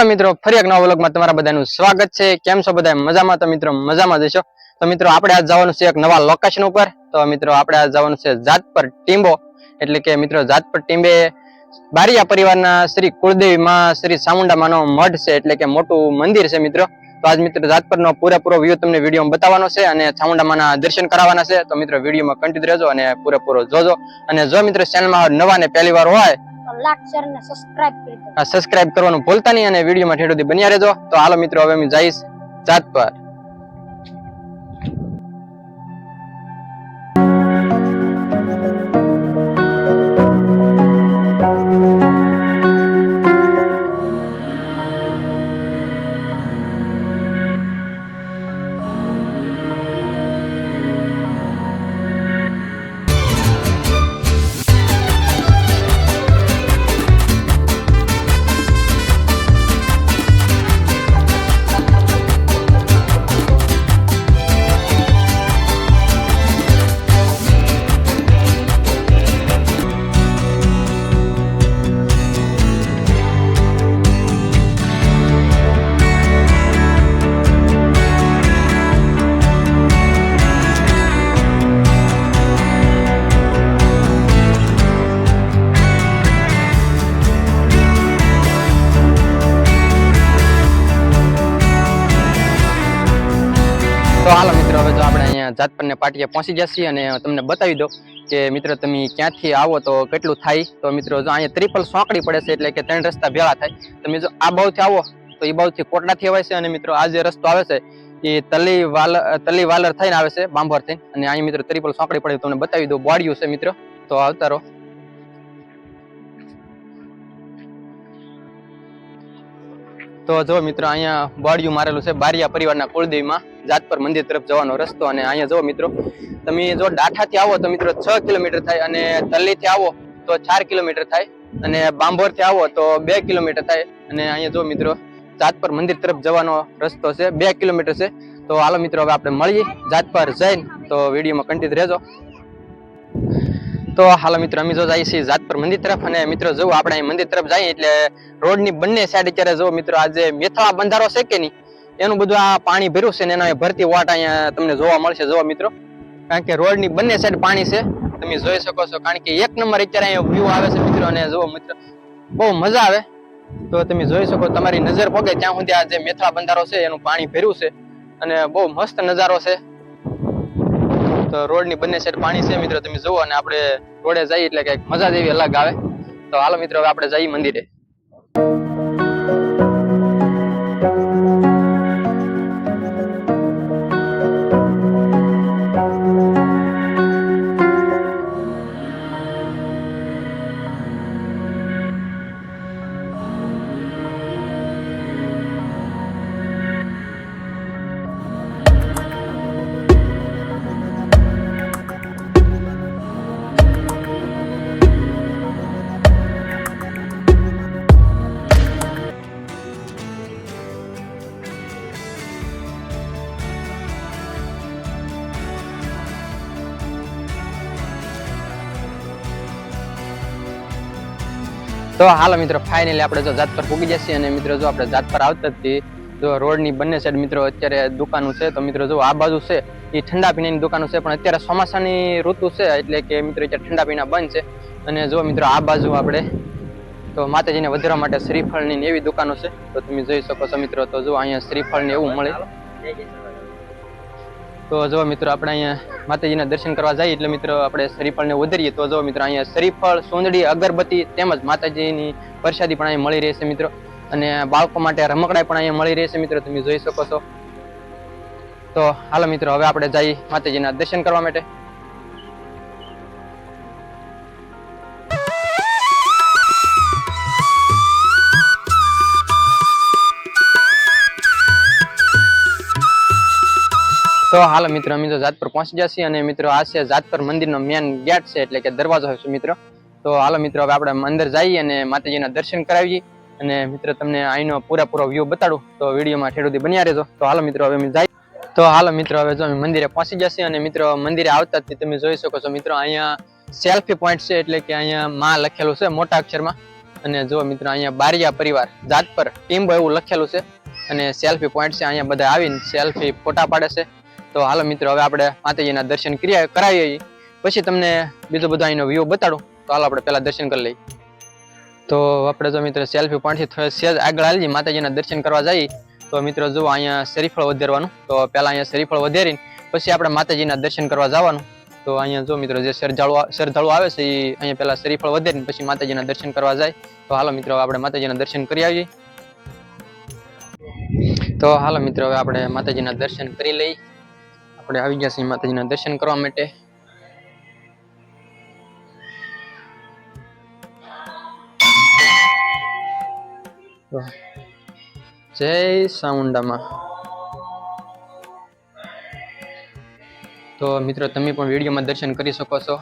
હાલો મિત્રો, ફરી એક નવા વ્લોગમાં તમારા બધાનું સ્વાગત છે. કેમ છો બધા? મજામાં? તો મિત્રો, મજામાં જશો તો મિત્રો, આપણે આજ જવાનું છે એક નવા લોકેશન ઉપર. તો મિત્રો, આપણે આજ જવાનું છે જાતપર ટીંબો. એટલે કે મિત્રો, જાતપર ટીંબે બારિયા પરિવારના શ્રી કુળદેવી માં, શ્રી ચામુંડા માનો મઠ છે. એટલે કે મોટું મંદિર છે મિત્રો. તો આજ મિત્રો, જાતપરનો પૂરેપૂરો વ્યૂ તમને વિડીયોમાં બતાવવાનો છે અને ચામુંડા માના દર્શન કરાવવાના છે. તો મિત્રો, વિડીયોમાં કન્ટિન્યુ રહેજો અને પૂરેપૂરો જોજો. અને જો મિત્રો ચેનલમાં નવા ને પહેલી વાર હોય તો લાઈક શેર અને સબસ્ક્રાઇબ કરી દો. સબસ્ક્રાઇબ કરવાનું ભૂલતા નહીં અને વિડીયોમાં ઠેઠ સુધી બન્યા રહેજો. તો હાલો મિત્રો, હવે હું જઈશ જાત પર જાતપરને પાટીએ પહોંચી જશે અને તમને બતાવી દો કે મિત્રો તમે ક્યાંથી આવો તો કેટલું થાય. તો મિત્રો જો અહીંયા ત્રિપલ સોંકડી પડે છે એટલે કે ત્રણ રસ્તા ભેળા થાય. તમે જો આ બાજુથી આવો તો એ બાજુથી કોટડાથી અવાય છે અને મિત્રો આ જે રસ્તો આવે છે એ તલી વાલર તલી વાલર થઈને આવે છે બાંભર થઈને અને અહીંયા મિત્રો ત્રિપલ સોંકડી પડે તમને બતાવી દો બોડિયું છે મિત્રો. તો આવતા રહો. તો જો મિત્રો અહીંયા બોડિયું મારેલું છે બારિયા પરિવારના કુળદેવીમાં જાતપર મંદિર તરફ જવાનો રસ્તો અને અહીંયા જો મિત્રો, તમે જો ડાઠાથી આવો તો મિત્રો છ કિલોમીટર થાય અને તલ્લીથી આવો તો ચાર કિલોમીટર થાય અને બાંભોરથી આવો તો બે કિલોમીટર થાય અને અહીંયા જો મિત્રો જાતપર મંદિર તરફ જવાનો રસ્તો છે, બે કિલોમીટર છે. તો હાલો મિત્રો, હવે આપણે મળીએ જાતપર જઈને તો વિડીયોમાં કન્ટિન્યુ રહેજો. તો હાલો મિત્રો, અમે જો જઈએ છીએ જાતપર મંદિર તરફ અને મિત્રો, જો આપણે અહીં મંદિર તરફ જઈએ એટલે રોડની બંને સાઈડ અત્યારે જો મિત્રો, આ જે મેથળા બંધારો છે કે નહીં, એનું બધું આ પાણી ભર્યું છે ને એના ભરતી વાટ અહીંયા તમને જોવા મળશે. જોવા મિત્રો, કારણ કે રોડની બંને સાઈડ પાણી છે. તમે જોઈ શકો છો, કારણ કે એક નંબર અત્યારે અહીંયા વ્યૂ આવે છે મિત્રો, અને જુઓ મિત્રો, બહુ મજા આવે. તો તમે જોઈ શકો, તમારી નજર પગે ત્યાં સુધી આ જે મેથળા બંધારો છે, એનું પાણી ભર્યું છે, અને બહુ મસ્ત નજારો છે. તો રોડની બંને સાઈડ પાણી છે મિત્રો, તમે જુઓ અને આપણે રોડે જઈએ એટલે કંઈક મજા જેવી અલગ આવે. તો હાલો મિત્રો, હવે આપણે જઈએ મંદિરે. તો હાલો મિત્રો ફાઇનલી આપણે જો જાત પર પૂગી જશે અને મિત્રો જો આપણે જાત પર આવતા જ જો રોડની બંને સાઈડ મિત્રો અત્યારે દુકાનો છે, તો મિત્રો જો આ બાજુ છે, એ ઠંડા પીણાની દુકાનો છે, પણ અત્યારે ચોમાસાની ઋતુ છે, એટલે કે મિત્રો અત્યારે ઠંડા પીણા બંધ છે. અને જો મિત્રો આ બાજુ આપણે, તો માતાજીને વધારવા માટે શ્રીફળની એવી દુકાનો છે, તો તમે જોઈ શકો છો મિત્રો, તો જો અહીંયા શ્રીફળ ને એવું મળે. તો જો મિત્રો, આપણે અહીંયા માતાજીના દર્શન કરવા જઈએ એટલે મિત્રો, આપણે શરીફળને ઉધરીએ. તો જો મિત્રો, અહીંયા શરીફળ સોંદડી અગરબત્તી તેમજ માતાજીની પ્રસાદી પણ અહીંયા મળી રહેશે મિત્રો. અને બાળકો માટે રમકડા પણ અહીંયા મળી રહેશે મિત્રો, તમે જોઈ શકો છો. તો હાલો મિત્રો, હવે આપણે જઈએ માતાજીના દર્શન કરવા માટે. તો હાલ મિત્રો, અમે તો જાતપર પહોંચી ગયા અને મિત્રો આ છે જાતપર મંદિરનો મેન ગેટ છે, એટલે કે દરવાજો છે મિત્રો. તો હાલો મિત્રો, હવે આપણે અંદર જઈએ અને માતાજીના દર્શન કરાવીએ. અને મિત્રો, તમને અહીંનો પૂરેપૂરો વ્યૂ બતાડું. તો વિડીયોમાં ઠેડુથી બન્યા રહેજો. તો હાલો મિત્રો, હવે અમે જઈએ. તો હાલો મિત્રો, હવે જો અમે મંદિરે પહોંચી જશે અને મિત્રો, મંદિરે આવતા તમે જોઈ શકો છો મિત્રો, અહીંયા સેલ્ફી પોઈન્ટ છે, એટલે કે અહીંયા માં લખેલું છે મોટા અક્ષરમાં. અને જો મિત્રો, અહીંયા બારિયા પરિવાર જાત પર ટીમ્બો એવું લખેલું છે. અને સેલ્ફી પોઈન્ટ છે, અહીંયા બધા આવીને સેલ્ફી ફોટા પાડે છે. તો હાલો મિત્રો, હવે આપણે માતાજીના દર્શન ક્રિયા, કરાવીએ પછી તમને બીજો બધો અહીંનો વ્યૂ બતાડું. તો હાલો આપણે પહેલાં દર્શન કરી લઈએ. તો આપણે જો મિત્રો સેલ્ફી પોઈન્ટથી થોડે સેજ આગળ જઈએ માતાજીના દર્શન કરવા જઈએ. તો મિત્રો જુઓ, અહીંયા શરીફળ વધારવાનું. તો પહેલા અહીંયા શરીફળ વધારીને, પછી આપણે માતાજીના દર્શન કરવા જવાનું. તો અહીંયા જો મિત્રો જે શરજાળુ શરધાળુ આવે છે, એ અહીંયા પહેલાં શરીફળ વધારીને, પછી માતાજીના દર્શન કરવા જાય. તો હાલો મિત્રો આપણે માતાજીના દર્શન કરી આવીએ. તો હાલો મિત્રો, હવે આપણે માતાજીના દર્શન કરી લઈ આપણે આવી ગયા છીએ માતાજીના દર્શન કરવા માટે. જય સામુંડામાં. તો મિત્રો, તમે પણ વિડીયોમાં દર્શન કરી શકો છો.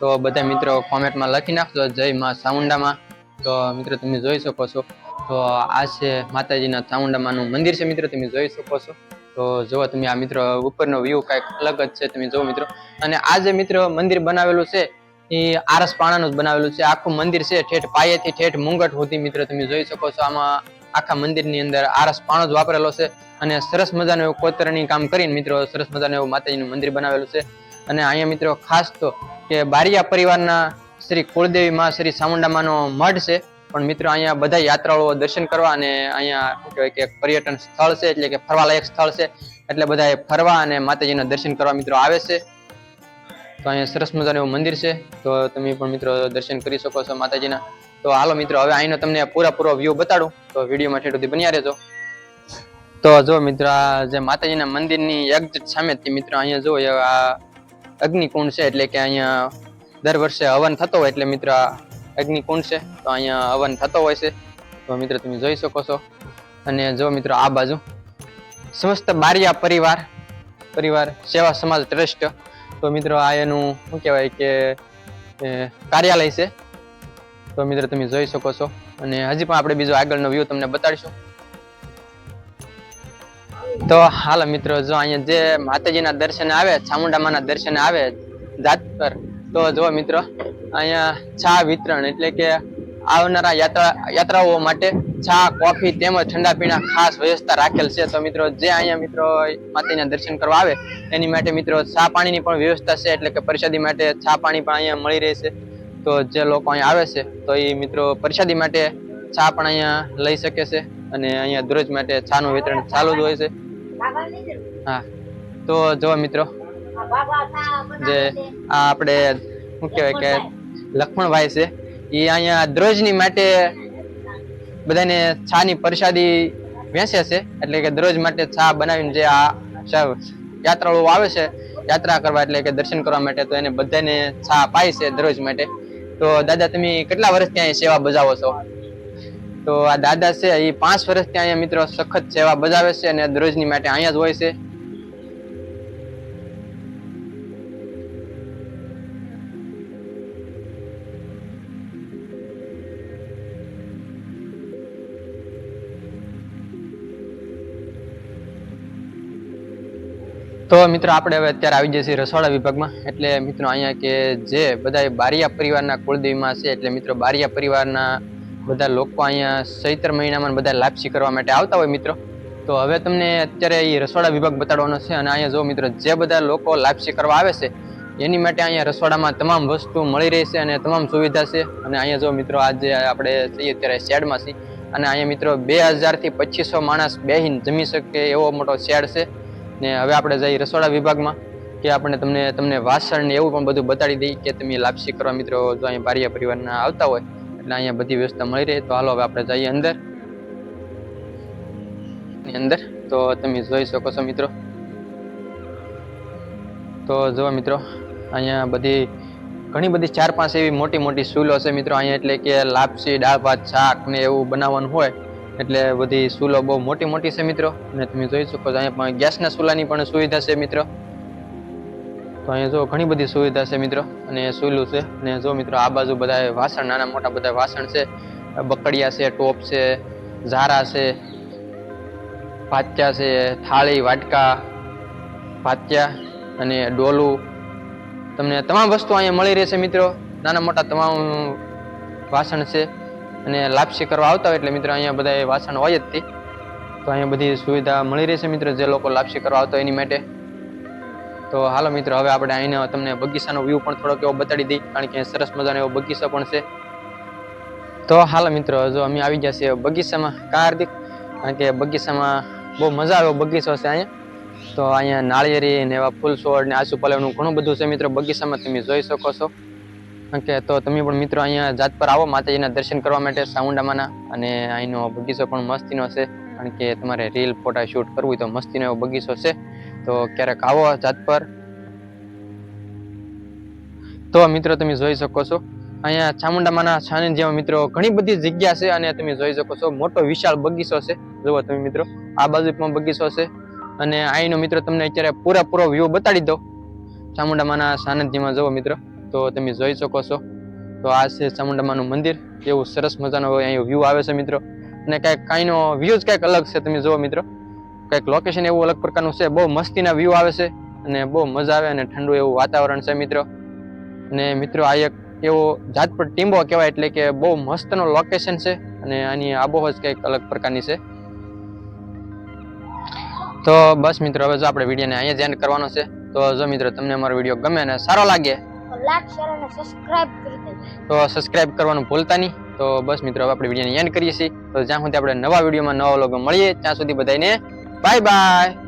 તો બધા મિત્રો કોમેન્ટમાં લખી નાખજો, જય માં સાઉન્ડામાં તો મિત્રો, તમે જોઈ શકો છો. તો આ છે માતાજીના ચામુંડામાનું મંદિર છે, મિત્રો, તમે જોઈ શકો છો. તો જુઓ તમે આ મિત્રો, ઉપરનો વ્યૂ કાંઈક અલગ જ છે, તમે જો મિત્રો. અને આ જે મિત્ર મંદિર બનાવેલું છે, એ આરસ પાણાનું જ બનાવેલું છે. આખું મંદિર છે, ઠેઠ પાયેથી ઠેઠ મુંગટ સુધી મિત્રો તમે જોઈ શકો છો. આમાં આખા મંદિરની અંદર આરસ પાણો જ વાપરેલો છે. અને સરસ મજાનું એવું કોતરણી કામ કરીને મિત્રો, સરસ મજાનું એવું માતાજીનું મંદિર બનાવેલું છે. અને અહીંયા મિત્રો ખાસ તો કે બારિયા પરિવારના શ્રી કુળદેવી માં, શ્રી ચામુંડામાનો મઢ છે. પણ મિત્રો અહીંયા બધા યાત્રાળુઓ દર્શન કરવા અને અહીંયા કે પર્યટન સ્થળ છે, એટલે કે ફરવાલાયક સ્થળ છે, એટલે બધા ફરવા અને માતાજીના દર્શન કરવા મિત્રો આવે છે. તો અહીંયા સરસ મજાનું એવું મંદિર છે, તો તમે પણ મિત્રો દર્શન કરી શકો છો માતાજીના. તો હાલો મિત્રો, હવે અહીંનો તમને પૂરાપૂરો વ્યૂ બતાડું. તો વિડીયોમાં ઠેઠ સુધી બન્યા રહેજો. તો જો મિત્રો જે માતાજીના મંદિરની એક્ઝેક્ટ સામેથી મિત્રો અહીંયા જો આ અગ્નિકુંડ છે, એટલે કે અહીંયા દર વર્ષે હવન થતો હોય, એટલે મિત્રો અગ્નિકુંડ છે, તો અહીંયા હવન થતો હોય છે. તો મિત્રો, તમે જોઈ શકો છો. અને જો મિત્રો, આ બાજુ સમસ્ત બારિયા પરિવાર પરિવાર સેવા સમાજ ટ્રસ્ટ, તો મિત્રો, આ એનું શું કહેવાય કે કાર્યાલય છે. તો મિત્રો, તમે જોઈ શકો છો. અને હજી પણ આપણે બીજો આગળનો વ્યૂ તમને બતાડીશું. તો હાલ મિત્રો, જો અહીંયા જે માતાજીના દર્શન આવે, ચામુંડામાના દર્શન આવે, જાત પર તો જો મિત્રો, અહીંયા ચા વિતરણ એટલે કે આવનારા યાત્રા, યાત્રાઓ માટે ચા, કોફી તેમજ ઠંડા પીણા ખાસ વ્યવસ્થા રાખેલ છે. તો મિત્રો, જે અહીંયા મિત્રો માતાજીના દર્શન કરવા આવે, એની માટે મિત્રો ચા પાણીની પણ વ્યવસ્થા છે એટલે કે પ્રસાદી માટે ચા પાણી પણ અહીંયા મળી રહેશે તો જે લોકો અહીંયા આવે છે, તો એ મિત્રો પ્રસાદી માટે ચા પણ અહીંયા લઈ શકે છે અને અહીંયા દરરોજ માટે ચાનું વિતરણ ચાલુ જ હોય છે. હા, તો જો મિત્રો જે આ આપણે, શું કહેવાય કે લક્ષ્મણભાઈ છે, એ અહીંયા દરરોજની માટે બધાને છાની પ્રસાદી વેચે છે, એટલે કે દરરોજ માટે છા બનાવીને જે આ યાત્રાળુઓ આવે છે, યાત્રા કરવા એટલે કે દર્શન કરવા માટે તો એને બધાને છા પાય છે દરરોજ માટે. તો દાદા, તમે કેટલા વર્ષથી અહીંયા સેવા બજાવો છો? તો આ દાદા છે, એ પાંચ વર્ષથી અહીંયા મિત્રો સખત સેવા બજાવે છે અને દરરોજની માટે અહીંયા જ હોય છે. તો મિત્રો આપણે હવે અત્યારે આવી જઈએ રસોડા વિભાગમાં. એટલે મિત્રો અહીંયા કે જે બધા બારિયા પરિવારના કુળદેવીમાં છે, એટલે મિત્રો બારિયા પરિવારના બધા લોકો અહીંયા ચૈત્ર મહિનામાં બધા લાપસી કરવા માટે આવતા હોય મિત્રો. તો હવે તમને અત્યારે એ રસોડા વિભાગ બતાડવાનો છે અને અહીંયા જો મિત્રો જે બધા લોકો લાપસી કરવા આવે છે, એની માટે અહીંયા રસોડામાં તમામ વસ્તુ મળી રહી છે અને તમામ સુવિધા છે. અને અહીંયા જો મિત્રો આજે આપણે જઈએ અત્યારે શેડમાં છીએ. અને અહીંયા મિત્રો બે હજારથી પચીસો માણસ બેહીન જમી શકે એવો મોટો શેડ છે. ને હવે આપણે જઈએ રસોડા વિભાગમાં, કે આપણે તમને તમને વાસણ ને એવું પણ બધું બતાડી દઈએ કે તમે લાપસી કરવા મિત્રો જો અહીંયા બારિયા પરિવારના આવતા હોય, એટલે અહીંયા બધી વ્યવસ્થા મળી રહે. તો હાલો હવે આપણે જઈએ અંદર. અંદર. તો તમે જોઈ શકો છો મિત્રો. તો જો મિત્રો, અહીંયા બધી, ઘણી બધી ચાર પાંચ એવી મોટી મોટી સૂલો છે મિત્રો. અહીંયા એટલે કે લાપસી, દાળ ભાત, શાક ને એવું બનાવવાનું હોય. એટલે બધી સૂલો બહુ મોટી મોટી છે મિત્રો. અને તમે જોઈ શકો છો, અહીંયા પણ ગેસના સુલાની પણ સુવિધા છે મિત્રો. તો અહીંયા જો ઘણી બધી સુવિધા છે મિત્રો, અને સુલું છે. અને જો મિત્રો આ બાજુ બધા વાસણ, નાના મોટા બધા વાસણ છે. બકડિયા છે, ટોપ છે, ઝારા છે, ભાત્યા છે, થાળી, વાટકા પાત્યા અને ડોલું. તમને તમામ વસ્તુ અહીંયા મળી રહેશે મિત્રો. નાના મોટા તમામ વાસણ છે. અને લાપસી કરવા આવતા હોય એટલે મિત્રો અહીંયા બધા વાસણ હોય જ તે. તો અહીંયા બધી સુવિધા મળી રહેશે મિત્રો જે લોકો લાપસી કરવા આવતા એની માટે. તો હાલો મિત્રો, હવે આપણે અહીંને તમને બગીચાનો વ્યૂ પણ થોડોક એવો બતાડી દઈએ કારણ કે સરસ મજાનો એવો બગીચો પણ છે. તો હાલો મિત્રો, જો અમે આવી ગયા છીએ બગીચામાં કા હાર્દિક કારણ કે બગીચામાં બહુ મજા આવે બગીચો છે અહીંયા. તો અહીંયા નાળિયેરી ને એવા ફૂલ છોડ ને આસુપાલવનું ઘણું બધું છે મિત્રો, બગીચામાં તમે જોઈ શકો છો. કારણ કે તો તમે પણ મિત્રો અહીંયા જાત પર આવો, માતાજીના દર્શન કરવા માટે સામુંડામાના અને અહીંનો બગીચો પણ મસ્તીનો છે. કારણ કે તમારે રીલ ફોટા શૂટ કરવું હોય તો મસ્તીનો એવો બગીચો છે. તો ક્યારેક આવો જાત પર. તો મિત્રો તમે જોઈ શકો છો. અહીંયા ચામુંડામાના સાનિધ્યમાં મિત્રો ઘણી બધી જગ્યા છે અને તમે જોઈ શકો છો મોટો વિશાળ બગીચો છે. જુઓ તમે મિત્રો, આ બાજુ પણ બગીચો છે. અને અહીંનો મિત્રો તમને અત્યારે પૂરેપૂરો વ્યૂ બતાડી દો ચામુંડામાના સાનિધ્યમાં જુઓ મિત્રો. તો તમે જોઈ શકો છો. તો આ છે ચામુંડામાનું મંદિર. એવું સરસ મજાનો અહીંયા વ્યૂ આવે છે મિત્રો. અને કંઈક કાંઈનો વ્યૂ જ કંઈક અલગ છે, તમે જુઓ મિત્રો. કંઈક લોકેશન એવું અલગ પ્રકારનું છે, બહુ મસ્તીના વ્યૂ આવે છે અને બહુ મજા આવે અને ઠંડુ એવું વાતાવરણ છે મિત્રો. અને મિત્રો, આ એક એવો જાતપટ ટીમ્બો કહેવાય એટલે કે બહુ મસ્તનો લોકેશન છે અને આની આબોહવા જ કંઈક અલગ પ્રકારની છે. તો બસ મિત્રો, હવે જો આપણે વિડીયોને અહીંયા જ એન્ડ કરવાનો છે. તો જો મિત્રો, તમને અમારો વીડિયો ગમે અને સારો લાગે લાઈક, શેર અને સબસ્ક્રાઇબ કરી દેજો. તો સબસ્ક્રાઇબ કરવાનું ભૂલતા નહીં. તો બસ મિત્રો, હવે આપણે વિડીયોને એન્ડ કરીએ છીએ. તો જ્યાં સુધી આપણે નવા વિડીયોમાં નવા લોકો મળીએ, ત્યાં સુધી બધાને બાય બાય